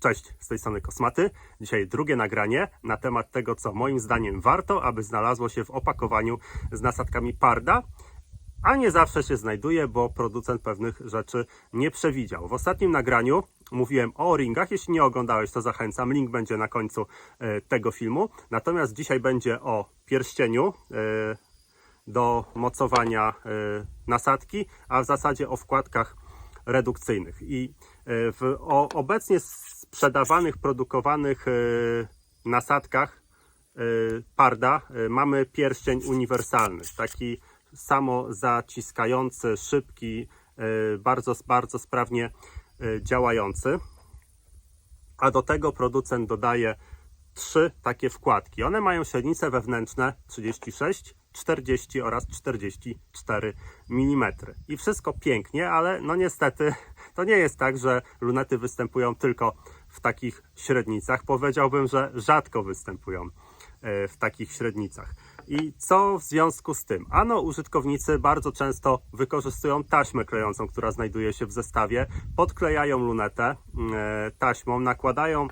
Cześć, z tej strony Kosmaty. Dzisiaj drugie nagranie na temat tego, co moim zdaniem warto, aby znalazło się w opakowaniu z nasadkami Parda, a nie zawsze się znajduje, bo producent pewnych rzeczy nie przewidział. W ostatnim nagraniu mówiłem o ringach. Jeśli nie oglądałeś, to zachęcam. Link będzie na końcu e, tego filmu. Natomiast dzisiaj będzie o pierścieniu e, do mocowania e, nasadki, a w zasadzie o wkładkach redukcyjnych. I w o, obecnie sprzedawanych, produkowanych e, nasadkach e, Parda e, mamy pierścień uniwersalny, taki samo zaciskający, szybki, bardzo, bardzo sprawnie działający. A do tego producent dodaje trzy takie wkładki. One mają średnice wewnętrzne 36, 40 oraz 44 mm. I wszystko pięknie, ale no niestety to nie jest tak, że lunety występują tylko w takich średnicach. Powiedziałbym, że rzadko występują e, w takich średnicach. I co w związku z tym? Ano, użytkownicy bardzo często wykorzystują taśmę klejącą, która znajduje się w zestawie, podklejają lunetę e, taśmą, nakładają e,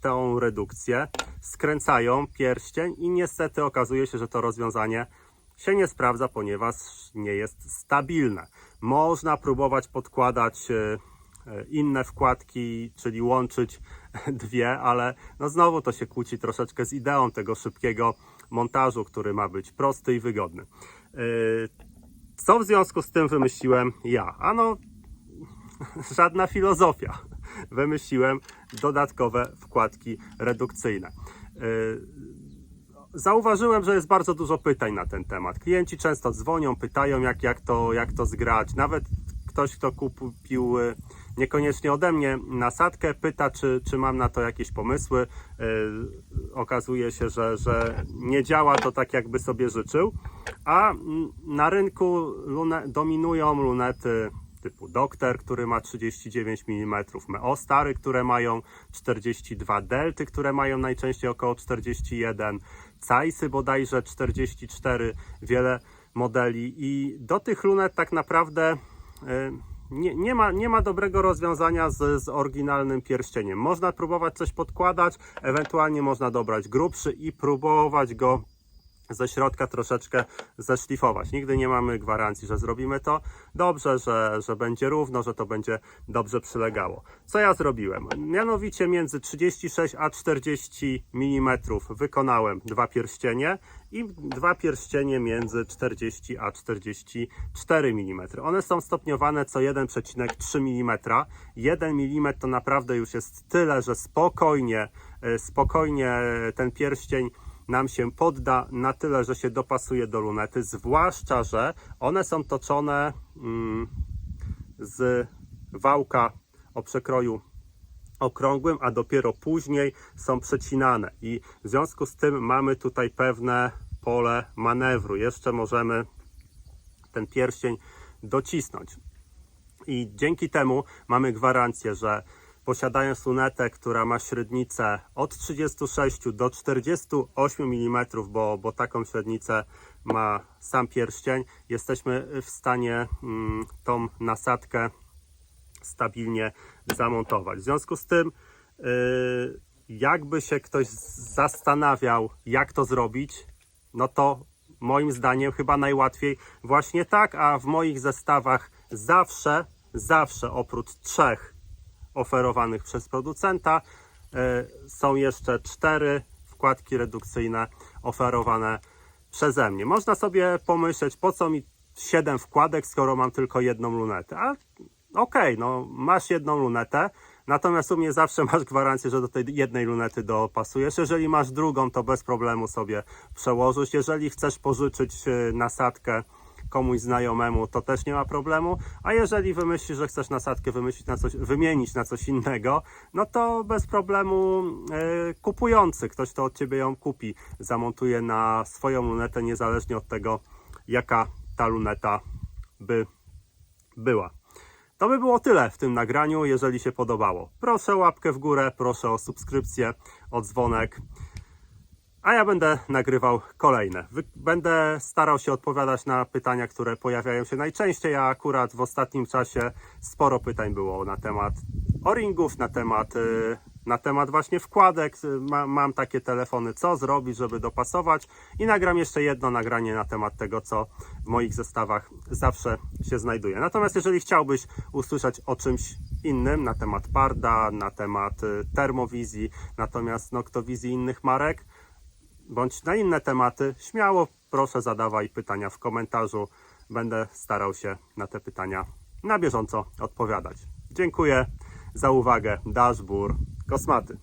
tą redukcję, skręcają pierścień i niestety okazuje się, że to rozwiązanie się nie sprawdza, ponieważ nie jest stabilne. Można próbować podkładać inne wkładki, czyli łączyć dwie, ale no znowu to się kłóci troszeczkę z ideą tego szybkiego montażu, który ma być prosty i wygodny. E, Co w związku z tym wymyśliłem ja? Ano, żadna filozofia. Wymyśliłem dodatkowe wkładki redukcyjne. Yy, Zauważyłem, że jest bardzo dużo pytań na ten temat. Klienci często dzwonią, pytają, jak, jak, to, jak to zgrać. Nawet ktoś, kto kupił y, niekoniecznie ode mnie nasadkę, pyta, czy, czy mam na to jakieś pomysły. Yy, Okazuje się, że, że nie działa to tak, jakby sobie życzył. A mm, na rynku dominują lunety typu Dokter, który ma 39 mm, Meostary, które mają 42, Delty, które mają najczęściej około 41, Caisy bodajże 44, wiele modeli i do tych lunet tak naprawdę y, nie, nie, ma, nie ma dobrego rozwiązania z, z oryginalnym pierścieniem. Można próbować coś podkładać, ewentualnie można dobrać grubszy i próbować go ze środka troszeczkę zeszlifować. Nigdy nie mamy gwarancji, że zrobimy to dobrze, że, że będzie równo, że to będzie dobrze przylegało. Co ja zrobiłem? Mianowicie między 36 a 40 mm wykonałem dwa pierścienie i dwa pierścienie między 40 a 44 mm. One są stopniowane co 1,3 mm. 1 mm to naprawdę już jest tyle, że spokojnie, e, spokojnie ten pierścień nam się podda na tyle, że się dopasuje do lunety, zwłaszcza, że one są toczone mm, z wałka o przekroju okrągłym, a dopiero później są przecinane i w związku z tym mamy tutaj pewne pole manewru. Jeszcze możemy ten pierścień docisnąć. I dzięki temu mamy gwarancję, że posiadając lunetę, która ma średnicę od 36 do 48 mm, bo, bo taką średnicę ma sam pierścień, jesteśmy w stanie mm, tą nasadkę stabilnie zamontować. W związku z tym, yy, jakby się ktoś zastanawiał, jak to zrobić, no to moim zdaniem chyba najłatwiej właśnie tak, a w moich zestawach zawsze, zawsze oprócz trzech oferowanych przez producenta e, są jeszcze cztery wkładki redukcyjne oferowane przeze mnie. Można sobie pomyśleć, po co mi 7 wkładek, skoro mam tylko jedną lunetę. A okej, okay, no masz jedną lunetę, natomiast u mnie zawsze masz gwarancję, że do tej jednej lunety dopasujesz. Jeżeli masz drugą, to bez problemu sobie przełożysz. Jeżeli chcesz pożyczyć e, nasadkę komuś znajomemu, to też nie ma problemu. A jeżeli wymyślisz, że chcesz nasadkę wymyślić na coś, wymienić na coś innego, no to bez problemu e, kupujący, ktoś to od ciebie ją kupi, zamontuje na swoją lunetę, niezależnie od tego, jaka ta luneta by była. To by było tyle w tym nagraniu, jeżeli się podobało. Proszę łapkę w górę, proszę o subskrypcję, o dzwonek. A ja będę nagrywał kolejne. Będę starał się odpowiadać na pytania, które pojawiają się najczęściej, a akurat w ostatnim czasie sporo pytań było na temat o-ringów, na temat, y, na temat właśnie wkładek. Y, Ma, mam takie telefony, co zrobić, żeby dopasować i nagram jeszcze jedno nagranie na temat tego, co w moich zestawach zawsze się znajduje. Natomiast jeżeli chciałbyś usłyszeć o czymś innym, na temat Parda, na temat y, termowizji, natomiast Noctowizji i innych marek, bądź na inne tematy, śmiało proszę zadawaj pytania w komentarzu. Będę starał się na te pytania na bieżąco odpowiadać. Dziękuję za uwagę. Dashbur Kosmaty.